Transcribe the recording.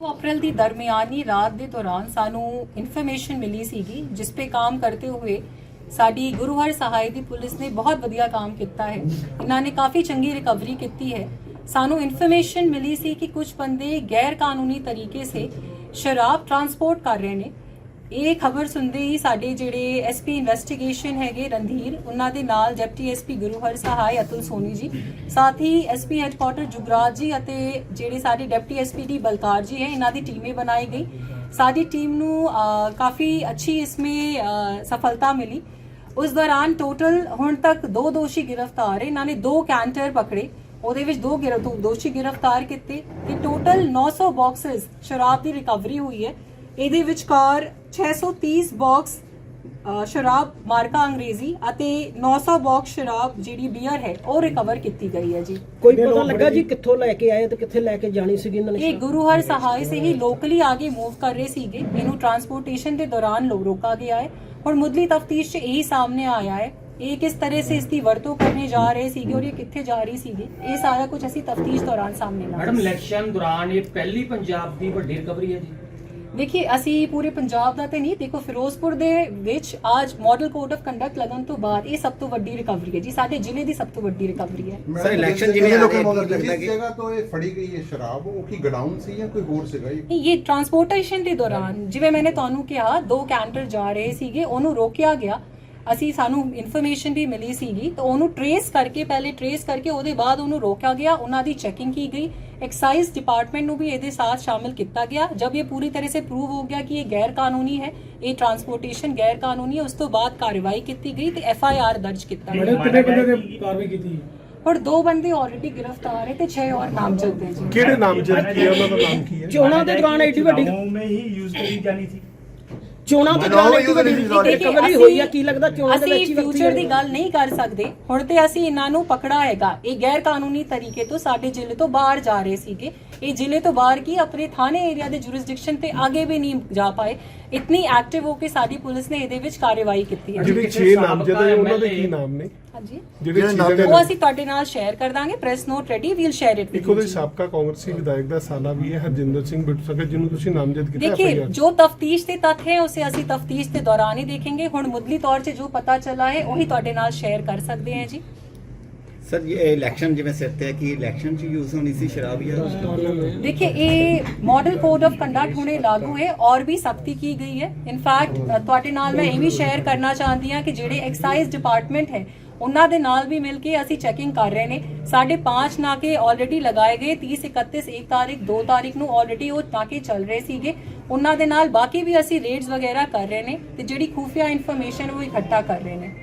ਅਪ੍ਰੈਲ ਦੀ ਦਰਮਿਆਨੀ ਰਾਤ ਦੇ ਦੌਰਾਨ ਸਾਨੂੰ ਇਨਫੋਰਮੇਸ਼ਨ ਮਿਲੀ ਸੀਗੀ, ਜਿਸ ਤੇ ਕੰਮ ਕਰਦੇ ਹੋਏ ਸਾਡੀ ਗੁਰੂ ਹਰ ਸਹਾਇ ਦੀ ਪੁਲਿਸ ਨੇ ਬਹੁਤ ਵਧੀਆ ਕੰਮ ਕੀਤਾ ਹੈ। ਇਹਨਾਂ ਨੇ ਕਾਫੀ ਚੰਗੀ ਰਿਕਵਰੀ ਕੀਤੀ ਹੈ। ਸਾਨੂੰ ਇਨਫੋਰਮੇਸ਼ਨ ਮਿਲੀ ਸੀ ਕਿ ਕੁਝ ਬੰਦੇ ਗੈਰ ਕਾਨੂੰਨੀ ਤਰੀਕੇ ਸੇ ਸ਼ਰਾਬ ਟਰਾਂਸਪੋਰਟ ਕਰ ਰਹੇ ਨੇ। ਇਹ ਖਬਰ ਸੁਣਦੇ ਹੀ ਸਾਡੇ ਜਿਹੜੇ ਐਸਪੀ ਇਨਵੈਸਟੀਗੇਸ਼ਨ ਹੈਗੇ ਰਣਧੀਰ, ਉਹਨਾਂ ਦੇ ਨਾਲ ਡਿਪਟੀ ਐਸਪੀ ਗੁਰੂ ਹਰ ਸਹਾਇ ਅਤੁਲ ਸੋਨੀ ਜੀ। ਸਾਥ ਹੀ ਐਸਪੀ ਹੈੱਡਕੁਆਟਰ ਜੁਗਰਾਜ ਜੀ ਅਤੇ ਜਿਹੜੇ ਸਾਡੇ ਡਿਪਟੀ ਐਸਪੀ ਡੀ ਬਲਕਾਰ ਜੀ ਹੈ, ਇਹਨਾਂ ਦੀ ਟੀਮੇ ਬਣਾਈ ਗਈ। ਸਾਡੀ ਟੀਮ ਨੂੰ ਕਾਫੀ ਅੱਛੀ ਇਸਮੇ ਸਫਲਤਾ ਮਿਲੀ। ਉਸ ਦੌਰਾਨ ਟੋਟਲ ਹੁਣ ਤੱਕ ਦੋ ਦੋਸ਼ੀ ਗ੍ਰਿਫਤਾਰ ਹੈ, ਇਹਨਾਂ ਨੇ ਦੋ ਕੈਂਟਰ ਪਕੜੇ। ਉਹਦੇ ਵਿੱਚ ਦੋ ਗਿਰ- ਦੋ ਦੋਸ਼ੀ ਗ੍ਰਿਫਤਾਰ ਕੀਤੇ। ਤੇ ਟੋਟਲ 900 ਬਾਕਸਸ ਸ਼ਰਾਬ ਦੀ ਰਿਕਵਰੀ ਹੋਈ ਹੈ। ਇਹਦੇ ਵਿਚਕਾਰ 630 ਬਾਕਸ ਸ਼ਰਾਬ ਮਾਰਕਾ ਅੰਗਰੇਜ਼ੀ ਅਤੇ 900 ਬਾਕਸ ਸ਼ਰਾਬ ਜਿਹੜੀ ਬੀਅਰ ਹੈ ਉਹ ਰਿਕਵਰ ਕੀਤੀ ਗਈ ਹੈ ਜੀ। ਕੋਈ ਪਤਾ ਲੱਗਾ ਜੀ ਕਿੱਥੋਂ ਲੈ ਕੇ ਆਏ ਤੇ ਕਿੱਥੇ ਲੈ ਕੇ ਜਾਣੀ ਸੀਗੀ ਇਹਨਾਂ ਨੇ ਇਹ ਗੁਰੂ ਹਰ ਸਹਾਇ ਸੇ ਹੀ ਲੋਕਲੀ ਆਗੇ ਮੂਵ ਕਰ ਰਹੇ ਸੀਗੇ। ਇਹਨੂੰ ਟਰਾਂਸਪੋਰਟੇਸ਼ਨ ਦੇ ਦੌਰਾਨ ਲੋ ਰੋਕਾ ਗਿਆ ਹੈ। ਹੁਣ ਮੁੱਢਲੀ ਤਫਤੀਸ਼ 'ਚ ਇਹੀ ਸਾਹਮਣੇ ਆਇਆ ਹੈ। ਇਹ ਕਿਸ ਤਰ੍ਹਾਂ ਸੇ ਇਸ ਦੀ ਵਰਤੋਂ ਕਰਨੇ ਜਾ ਰਹੇ ਸੀਗੇ ਔਰ ਇਹ ਕਿੱਥੇ ਜਾ ਰਹੀ ਸੀਗੀ? ਇਹ ਸਾਰਾ ਕੁਝ ਅਸੀਂ ਤਫਤੀਸ਼ ਦੌਰਾਨ ਸਾਹਮਣੇ ਮੈਡਮ ਲਾਇਆ ਇਲੈਕਸ਼ਨ ਦੌਰਾਨ ਇਹ ਪਹਿਲੀ ਪੰਜਾਬ ਦੀ ਵੱਡੀ ਰਿਕਵਰੀ ਹੈ ਜੀ। ਦੇਖਿਏ ਅਸੀਂ ਪੂਰੇ ਪੰਜਾਬ ਦਾ ਤੇ ਨਹੀਂ ਦੇਖੋ ਫਿਰੋਜ਼ਪੁਰ ਦੇ ਵਿੱਚ ਅੱਜ ਮਾਡਲ ਕੋਡ ਆਫ ਕੰਡਕਟ ਲੱਗਣ ਤੋਂ ਬਾਅਦ ਇਹ ਸਭ ਤੋਂ ਵੱਡੀ ਰਿਕਵਰੀ ਹੈ ਜੀ ਸਾਡੇ ਜ਼ਿਲ੍ਹੇ ਦੀ ਸਭ ਤੋਂ ਵੱਡੀ ਰਿਕਵਰੀ ਹੈ। ਸਰ ਇਲੈਕਸ਼ਨ ਜਿਵੇਂ ਲੋਕਾਂ ਨੂੰ ਕੀ ਲੱਗਦਾ ਕਿ ਜਗ੍ਹਾ ਤੋਂ ਇਹ ਫੜੀ ਗਈ ਹੈ ਸ਼ਰਾਬ ਉਹ ਕੀ ਗਡਾਊਨ ਸੀ ਜਾਂ ਕੋਈ ਹੋਰ ਸੀਗਾ ਇਹ? ਇਹ ਟਰਾਂਸਪੋਰਟੇਸ਼ਨ ਦੇ ਦੌਰਾਨ ਜਿਵੇਂ ਮੈंने ਤੁਹਾਨੂੰ ਕਿਹਾ ਦੋ ਕੈਂਟਰ ਜਾ ਰਹੇ ਸੀਗੇ ਉਹਨੂੰ ਰੋਕਿਆ ਗਿਆ। ਅਸੀਂ ਸਾਨੂੰ ਇਨਫੋਰਮੇਸ਼ਨ ਵੀ ਮਿਲੀ ਸੀਗੀ ਤਾਂ ਉਹਨੂੰ ਟਰੇਸ ਕਰਕੇ ਪਹਿਲੇ ਟਰੇਸ ਕਰਕੇ ਉਹਦੇ ਬਾਅਦ ਉਹਨੂੰ ਰੋਕਿਆ ਗਿਆ ਉਹਨਾਂ ਦੀ ਚੈਕਿੰਗ की ਗਈ। एक्साइज डिपार्टमेंट ਨੂੰ ਵੀ ਇਹਦੇ ਸਾਥ ਸ਼ਾਮਿਲ ਕੀਤਾ ਗਿਆ। ਜਦ ਇਹ ਪੂਰੀ ਤਰ੍ਹਾਂ ਸੇ ਪ੍ਰੂਵ ਹੋ ਗਿਆ ਕਿ ਇਹ ਗੈਰ ਕਾਨੂੰਨੀ ਹੈ ਇਹ ਟਰਾਂਸਪੋਰਟੇਸ਼ਨ ਗੈਰ ਕਾਨੂੰਨੀ ਹੈ ਉਸ ਤੋਂ ਬਾਅਦ ਕਾਰਵਾਈ ਕੀਤੀ ਗਈ ਤੇ ਐਫ ਆਈ ਆਰ ਦਰਜ ਕੀਤਾ ਗਿਆ। ਮੈਡਮ ਕਿੰਨੇ ਬੰਦੇ ਦੇ ਕਾਰਵਾਈ ਕੀਤੀ ਔਰ ਦੋ ਬੰਦੇ ਆਲਰੇਡੀ ਗ੍ਰਿਫਤਾਰ ਹੈ ਤੇ 6 ਔਰ ਨਾਮਜ਼ਦ ਹੈ ਜੀ। ਕਿਹੜੇ ਨਾਮਜ਼ਦ ਕੀ ਹੈ ਉਹਨਾਂ ਦਾ ਨਾਮ ਕੀ ਹੈ? ਚੋਣਾਂ ਦੇ ਦੌਰਾਨ ਐਡੀ ਵੱਡੀ ਗਾਉਂ ਮੇ ਹੀ ਯੂਜ਼ ਕਰੀ ਜਾਣੀ ਸੀ। ਚੋਣਾਂ ਤੋਂ ਪਹਿਲਾਂ ਇੱਕ ਵਾਰੀ ਹੋਈ ਆ ਕੀ ਲੱਗਦਾ ਚੋਣਾਂ ਦੇ ਵਿੱਚ ਅਸੀਂ ਫਿਊਚਰ ਦੀ ਗੱਲ ਨਹੀਂ ਕਰ ਸਕਦੇ। ਹੁਣ ਤੇ ਅਸੀਂ ਇਹਨਾਂ ਨੂੰ ਪਕੜਾ ਹੈਗਾ। ਇਹ ਗੈਰ ਕਾਨੂੰਨੀ ਤਰੀਕੇ ਤੋਂ ਸਾਡੇ ਜ਼ਿਲ੍ਹੇ ਤੋਂ ਬਾਹਰ ਜਾ ਰਹੇ ਸੀਗੇ। ਇਹ ਜ਼ਿਲ੍ਹੇ ਤੋਂ ਬਾਹਰ ਕੀ ਆਪਣੇ ਥਾਣੇ ਏਰੀਆ ਦੇ ਜੁਰਿਸਡਿਕਸ਼ਨ ਤੇ ਅੱਗੇ ਵੀ ਨਹੀਂ ਜਾ ਪਾਏ। ਇਤਨੀ ਐਕਟਿਵ ਹੋ ਕੇ ਸਾਡੀ ਪੁਲਿਸ ਨੇ ਇਹਦੇ ਵਿੱਚ ਕਾਰਵਾਈ ਕੀਤੀ ਹੈ। ਜਿਹੜੇ 6 ਨਾਮਜ਼ਦ ਹੈ ਉਹਨਾਂ ਦੇ ਕੀ ਨਾਮ ਨੇ? ਹਾਂਜੀ। ਜਿਹੜੇ ਨਾਮ ਉਹ ਅਸੀਂ ਤੁਹਾਡੇ ਨਾਲ ਸ਼ੇਅਰ ਕਰ ਦਾਂਗੇ। Press note ready we'll share it ਇੱਕ ਉਹਦੇ ਸਾਬਕਾ ਕਾਂਗਰਸੀ ਵਿਧਾਇਕ ਦਾ ਸਾਲਾ ਵੀ ਹੈ ਹਰਜਿੰਦਰ ਸਿੰਘ ਬਿੱਟੂ ਸਾਹਿਬ ਜਿਹਨੂੰ ਤੁਸੀਂ ਨਾਮਜ਼ਦ ਕੀਤਾ ਹੈ ਦੇਖਿਏ ਜੋ ਤਫਤੀਸ਼ ਤੇ ਤੱਥ ਹੈ ਉਸ ਸੇ ਅਸੀਂ ਤਫਤੀਸ਼ ਦੇ ਦੌਰਾਨ ਹੀ ਦੇਖेंगे ਹੁਣ ਮੁੱਢਲੀ ਤੌਰ 'ਤੇ ਜੋ ਪਤਾ ਚੱਲਾ ਹੈ ਉਹੀ ਤੁਹਾਡੇ ਨਾਲ ਸ਼ੇਅਰ ਕਰ ਸਕਦੇ ਹਾਂ ਜੀ। ਸਰ ਇਹ ਇਲੈਕਸ਼ਨ ਜਿਵੇਂ ਸਿਰ ਤੇ ਕਿ ਇਲੈਕਸ਼ਨ 'ਚ ਯੂਜ਼ ਹੋਣੀ ਸੀ ਸ਼ਰਾਬ ਜਾਂ ਦੇਖिए ਇਹ ਮਾਡਲ ਕੋਡ ਆਫ ਕੰਡਕਟ ਹੁਣੇ ਲਾਗੂ ਹੈ ਔਰ ਵੀ ਸਖਤੀ ਕੀ ਗਈ ਹੈ। ਇਨਫੈਕਟ ਤੁਹਾਡੇ ਨਾਲ ਮੈਂ ਇਹ ਵੀ ਸ਼ੇਅਰ ਕਰਨਾ ਚਾਹੁੰਦੀ ਹਾਂ ਕਿ ਜਿਹੜੇ ਐਕਸਾਈਜ਼ ਡਿਪਾਰਟਮੈਂਟ ਹੈ ਉਹਨਾਂ ਦੇ ਨਾਲ ਵੀ ਮਿਲ ਕੇ ਅਸੀਂ ਚੈਕਿੰਗ ਕਰ ਰਹੇ ਨੇ। ਸਾਡੇ 5 ਨਾਕੇ ਆਲਰੇਡੀ ਲਗਾਏ ਗਏ 30 31 1 ਤਾਰੀਖ 2 ਤਾਰੀਖ ਨੂੰ ਆਲਰੇਡੀ ਉਹ ਨਾਕੇ ਚੱਲ ਰਹੇ ਸੀਗੇ। ਉਹਨਾਂ ਦੇ ਨਾਲ ਬਾਕੀ ਵੀ ਅਸੀਂ ਰੇਡਸ ਵਗੈਰਾ ਕਰ ਰਹੇ ਨੇ ਤੇ ਜਿਹੜੀ ਖੂਫੀਆ ਇਨਫੋਰਮੇਸ਼ਨ ਉਹ ਇਕੱਠਾ ਕਰ ਰਹੇ ਨੇ।